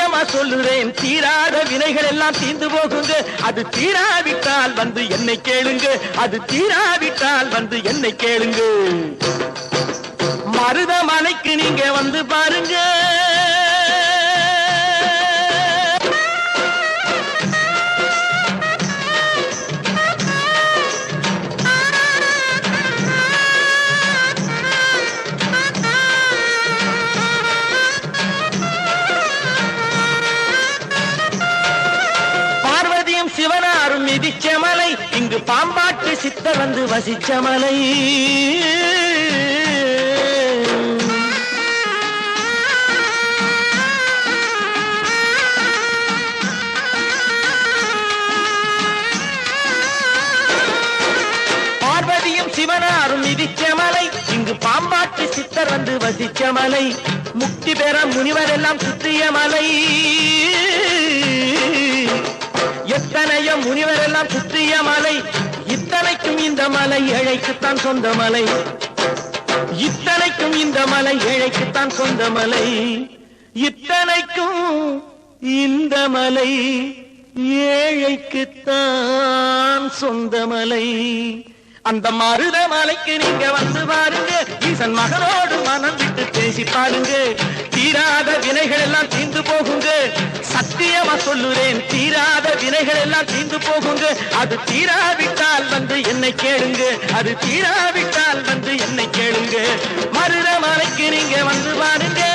சத்தியமா சொல்லுறேன். தீராத வினைகள் எல்லாம் தீர்ந்து போகுங்க. அது தீராவிட்டால் வந்து என்னை கேளுங்க. அது தீராவிட்டால் வந்து என்னை கேளுங்க. மருதமலைக்கு நீங்க வந்து பாருங்க. மிதிச்ச மலை இங்கு பாம்பாட்டு சித்த வந்து வசிச்ச மலை பார்வதியும் சிவனாரும் மிதிச்ச மலை இங்கு பாம்பாட்டு சித்தர் வந்து வசிச்ச மலை முக்தி பெற முனிவர் எல்லாம் சுற்றிய மலை. எத்தனையோ முனிவர் எல்லாம் சுற்றிய மலை இத்தனைக்கும் இந்த மலை ஏழைக்குத்தான் சொந்த மலை. இத்தனைக்கும் இந்த மலை ஏழைக்குத்தான் சொந்த மலை. இத்தனைக்கும் இந்த மலை ஏழைக்குத்தான் சொந்த மலை. அந்த மருத மலைக்கு நீங்க வந்து பாருங்க ஈசன் மகனோடு மனம் விட்டு பேசி பாருங்க. தீராத வினைகள் எல்லாம் தீர்ந்து போகுங்க. சத்தியமா சொல்லுறேன் தீரா வினைகள் எல்லாம் தீந்து போகுங்க. அது தீராவிட்டால் வந்து என்னை கேளுங்க. அது தீராவிட்டால் வந்து என்னை கேளுங்க. மருதமலைக்கு நீங்க வந்து பாருங்க